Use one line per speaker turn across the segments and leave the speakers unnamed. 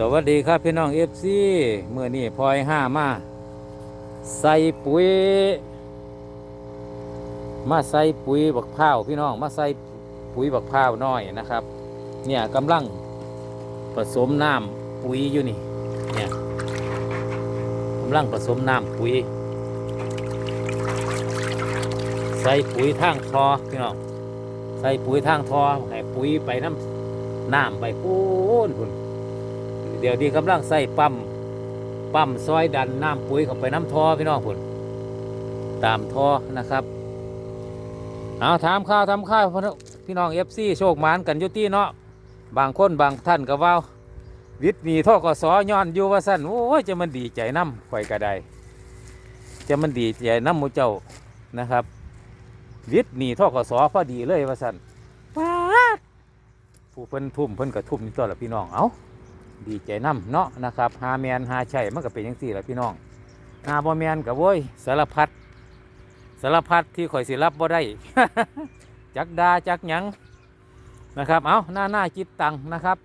สวัสดีครับพี่น้องเอฟซีเมื่อนี้พลอยห้ามา ใส่ปุ๋ย มาใส่ปุ๋ยบักพร้าวพี่น้องมาใส่ปุ๋ยบักพร้าวน้อยนะครับ เนี่ยกำลังผสมน้ำปุ๋ยอยู่นี่เนี่ยกำลังผสมน้ำปุ๋ย ใส่ปุ๋ยทางทอพี่น้องใส่ปุ๋ยทางทอให้ปุ๋ยไปน้ำน้ำไปพูนพุ่น ดี๋ยวนี้กำลังใส่ปั๊มปั๊มซอยดันน้ำปุ๋ยเข้าไปน้ำท่อพี่น้องพุ่นตามท่อนะครับเอาถามข้าวทำข้าวพี่น้องเอฟซีโชคมานกันยุตี้เนาะบางคนบางท่านก็ว่าวิทย์หนีท่อกสย้อนอยู่ว่าสั้นโอ้ยจะมันดีใจน้ำข่อยกระไดจะมันดีใจน้ำมูเจ้านะครับ วิทย์หนีท่อกสพอดีเลยว่าสั้นป๊าดผู้เพิ่นทุ่มเพิ่นกระทุ่มนี่ตัวละพี่น้องเอ้า ดีใจน้ำเนาะนะครับหาแมนหาใช่มันก็เป็นอย่างสี่แหละพี่น้องหาบ่แมนกับโว้ยสารพัดสารพัดที่ข่อยสิรับบ่ได้ จักดาจักหยังนะครับ เอาหน้าหน้าจิตตังนะครับ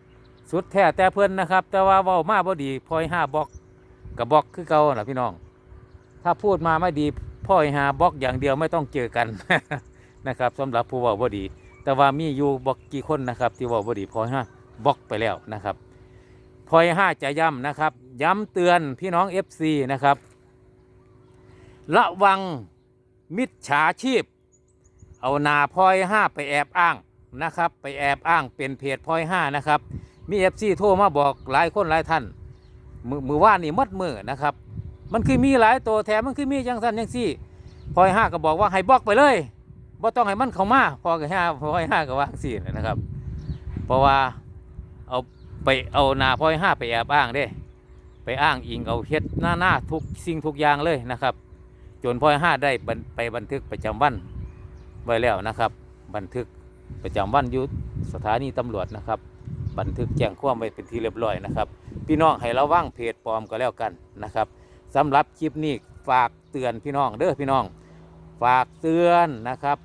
สุดแท้แต่เพื่อนนะครับ แต่ว่าเว้ามาบ่ดีพอยห้าบล็อกกับบล็อกคือเก่าน่ะพี่น้อง ถ้าพูดมาไม่ดีพลอยหาบล็อกอย่างเดียวไม่ต้องเจอกันนะครับสำหรับผู้เว้าบ่ดี แต่ว่ามีอยู่บล็อกกี่คนนะครับ ที่เว้าบ่ดีพอยห้าบล็อกไปแล้วนะครับ พอยห้าจะย้ำนะครับ ย้ำเตือนพี่น้อง FC นะครับ ระวังมิจฉาชีพ เอานาพอยห้าไปแอบอ้างนะครับ ไปแอบอ้างเป็นเพจพอยห้านะครับ มี FC โทรมาบอกหลายคนหลายท่านมือมือว่านี่มัดมือนะครับ มันคือมีหลายตัวแถมมันคือมีจังสันจังซี่พอยห้าก็บอกว่าให้บล็อกไปเลยบ่ต้องให้มันเข้ามาพอกับห้าพอยห้าก็ว่าจั่งซี่นะครับ เพราะว่าเอา ไปเอาหนาพลอยห้าไปแอบอ้างเด้ ไปอ้างอิงเอาเฮ็ดหน้าหน้าทุกสิ่งทุกอย่างเลยนะครับ จนพลอยห้าได้ไปบันทึกประจำวันไว้แล้วนะครับ บันทึกประจำวันอยู่สถานีตำรวจนะครับ บันทึกแจ้งความไว้เป็นที่เรียบร้อยนะครับ พี่น้องให้ระวังเพจปลอมก็แล้วกันนะครับสำหรับคลิปนี้ฝากเตือนพี่น้องเด้อพี่น้อง ฝากเตือนนะครับ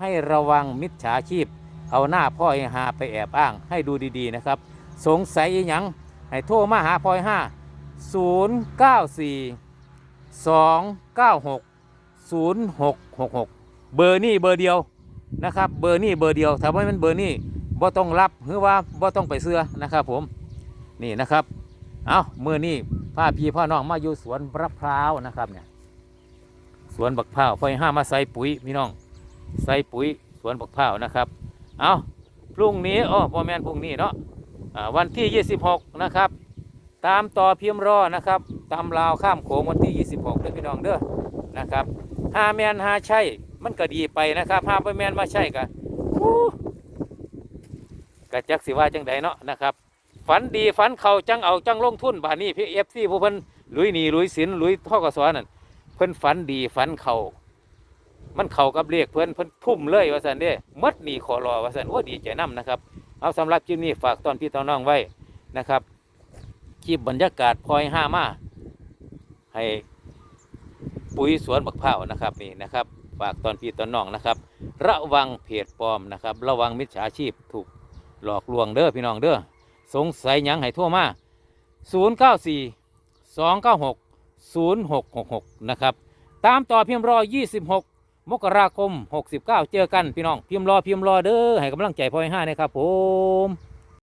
ให้ระวังมิจฉาชีพ เอาหน้าพ่อยหาไปแอบอ้างให้ดูดีๆนะครับ สงสัยอิหยังให้โทรมาหาพลอยห้าศูนย์เก้าสี่สองเก้าหกศูนย์หกหกหกเบอร์นี่เบอร์เดียวนะครับ เบอร์นี่เบอร์เดียวถ้าไม่เป็นเบอร์นี่บ่ต้องรับหรือว่าบ่ต้องไปเสื้อนะครับ ผมนี่นะครับเอาเมื่อนี้พาพี่พ่อน้องมาอยู่สวนมะพร้าวนะครับเนี่ยสวนบักพร้าวพลอยห้ามาใส่ปุ๋ยพี่น้องใส่ปุ๋ยสวนบักพร้าวนะครับ เอาพรุ่งนี้อ๋อพ่อแม่พรุ่งนี้เนาะ วันที่ 26 นะครับ ตามต่อพิมพ์รอนะครับ ตามลาวข้ามโขงวันที่ 26เด้อพี่น้องเด้อนะครับหาแมนหาใช่มันก็ดีไปนะครับหาไปแมนมาใช่กะกะจักสิว่าจังใดเนาะนะครับ ฝันดีฝันเขาจังเอาจังลงทุนบานี้พี่เอฟซีผู้เพิ่นลุยหนีลุยสินลุยท่อกสอนั่นเพิ่นฝันดีฝันเขามันเข้ากับเลขเพิ่นเพิ่นทุ่มเลยว่าสันเด้หมดหนีขอรอว่าสันโอ้ดีใจนํนะครับ เอาสำหรับคลิปนี้ฝากตอนพี่ตอนน้องไว้นะครับคลิปบรรยากาศพลอยห้ามาให้ปุ๋ยสวนบักพร้าวนะครับนี่นะครับฝากตอนพี่ตอนน้องนะครับ ระวังเพจปลอมนะครับ ระวังมิจฉาชีพถูกหลอกลวงเด้อพี่น้องเด้อสงสัยยังให้โทรมา094 296 0666 นะครับ ตามต่อเพิมพ์รอ 26 มกราคม 69 เจอกันพี่น้องพิมพ์รอพิมพ์รอเด้อให้กำลังใจพ่อยห้านะครับผม